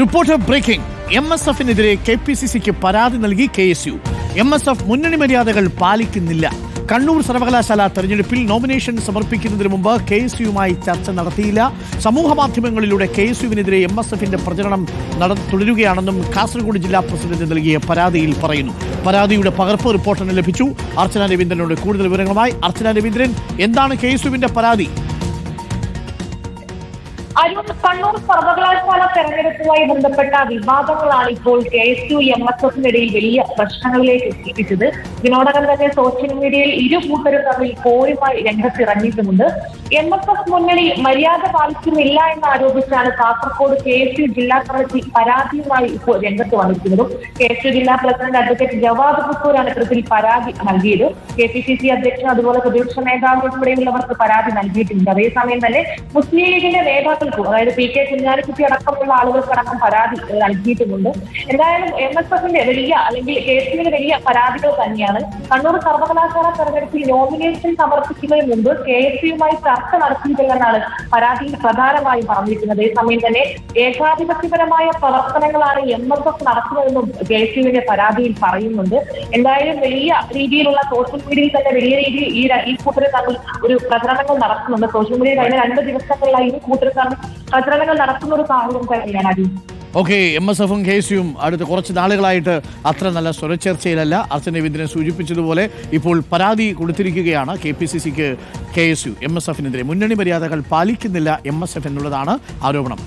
Reporter breaking. M S എഫിനെതിരെ K P C സിക്ക് പരാതി നൽകി K S U. M S F മുന്നണി മര്യാദകൾ പാലിക്കുന്നില്ല. കണ്ണൂർ സർവകലാശാല തെരഞ്ഞെടുപ്പിൽ നോമിനേഷൻ സമർപ്പിക്കുന്നതിന് മുമ്പ് കെ എസ് യുമായി ചർച്ച നടത്തിയില്ല. സമൂഹ മാധ്യമങ്ങളിലൂടെ കെ എസ് യുവിനെതിരെ എം എസ് എഫിന്റെ പ്രചരണം തുടരുകയാണെന്നും കാസർഗോഡ് ജില്ലാ പ്രസിഡന്റ് നൽകിയ പരാതിയിൽ പറയുന്നു. പരാതിയുടെ പകർപ്പ് റിപ്പോർട്ടിന് ലഭിച്ചു. അർച്ചന രവീന്ദ്രനോട് കൂടുതൽ വിവരങ്ങളുമായി അർച്ചന രവീന്ദ്രൻ. എന്താണ് കെ എസ് യുവിന്റെ പരാതി? അരുൺ കണ്ണൂർ സർവകലാശാല തെരഞ്ഞെടുപ്പുമായി ബന്ധപ്പെട്ട വിവാദങ്ങളാണ് ഇപ്പോൾ K S U M S എഫിനിടയിൽ വലിയ പ്രശ്നങ്ങളിലേക്ക് എത്തിപ്പിച്ചത്. ഇതിനോടകം തന്നെ സോഷ്യൽ മീഡിയയിൽ ഇരു കൂട്ടരും തമ്മിൽ പോരുമായി രംഗത്തിറങ്ങിയിട്ടുമുണ്ട്. എം എസ് എഫ് മുന്നണി മര്യാദ പാലിക്കുന്നില്ല എന്ന് ആരോപിച്ചാണ് കാസർഗോഡ് കെ എസ് യു ജില്ലാ കമ്മിറ്റി പരാതിയുമായി ഇപ്പോൾ രംഗത്ത് വന്നിരിക്കുന്നതും. കെ എസ് യു ജില്ലാ പ്രസിഡന്റ് അഡ്വക്കേറ്റ് ജവാദ് പുത്തൂരാണ് ഇത്തരത്തിൽ പരാതി നൽകിയത്. കെ പി സി സി അധ്യക്ഷൻ അതുപോലെ പ്രതിപക്ഷ നേതാവ് ഉൾപ്പെടെയുള്ളവർക്ക് പരാതി നൽകിയിട്ടുണ്ട്. അതേസമയം തന്നെ മുസ്ലിം ലീഗിന്റെ നേതാക്കൾക്കും അതായത് പി കെ കുഞ്ഞാലിക്കുട്ടി അടക്കമുള്ള ആളുകൾക്കടക്കം പരാതി നൽകിയിട്ടുമുണ്ട്. എന്തായാലും എം എസ് എഫിന്റെ വലിയ അല്ലെങ്കിൽ കെ എസ് യുവിന്റെ വലിയ പരാതികൾ തന്നെയാണ്. കണ്ണൂർ സർവകലാശാല തെരഞ്ഞെടുപ്പിൽ നോമിനേഷൻ സമർപ്പിക്കുന്നതിന് മുമ്പ് കെ എസ് യുമായി ചർച്ച നടത്തിയിട്ടില്ലെന്നാണ് പരാതിയിൽ പ്രധാനമായും പറഞ്ഞിരിക്കുന്നത്. അതേസമയം തന്നെ ഏകാധിപത്യപരമായ പ്രവർത്തനങ്ങളാണ് എം എസ് എഫ് നടത്തുന്നതെന്നും യുവിന്റെ പരാതിയിൽ പറയുന്നുണ്ട്. എന്തായാലും വലിയ രീതിയിലുള്ള സോഷ്യൽ മീഡിയയിൽ തന്നെ വലിയ രീതിയിൽ ഈ ഈ കൂട്ടർ തമ്മിൽ ഒരു പ്രചരണങ്ങൾ നടത്തുന്നുണ്ട് സോഷ്യൽ മീഡിയയിൽ കഴിഞ്ഞ രണ്ട് ദിവസങ്ങളിലായി ഈ കൂട്ടർ തമ്മിൽ പ്രചരണങ്ങൾ നടത്തുന്ന ഒരു സാഹചര്യം തന്നെയാണ്. അടി ഓക്കെ എം എസ് എഫും കെ സിയും അടുത്ത കുറച്ച് നാളുകളായിട്ട് അത്ര നല്ല സ്വരച്ചേർച്ചയിലല്ല. അർച്ചന രവീന്ദ്രനെ സൂചിപ്പിച്ചതുപോലെ ഇപ്പോൾ പരാതി കൊടുത്തിരിക്കുകയാണ് കെ പി സി സിക്ക് K S U M S എഫിനെതിരെ മുന്നണി മര്യാദകൾ പാലിക്കുന്നില്ല എം എസ് എഫ് എന്നുള്ളതാണ് ആരോപണം.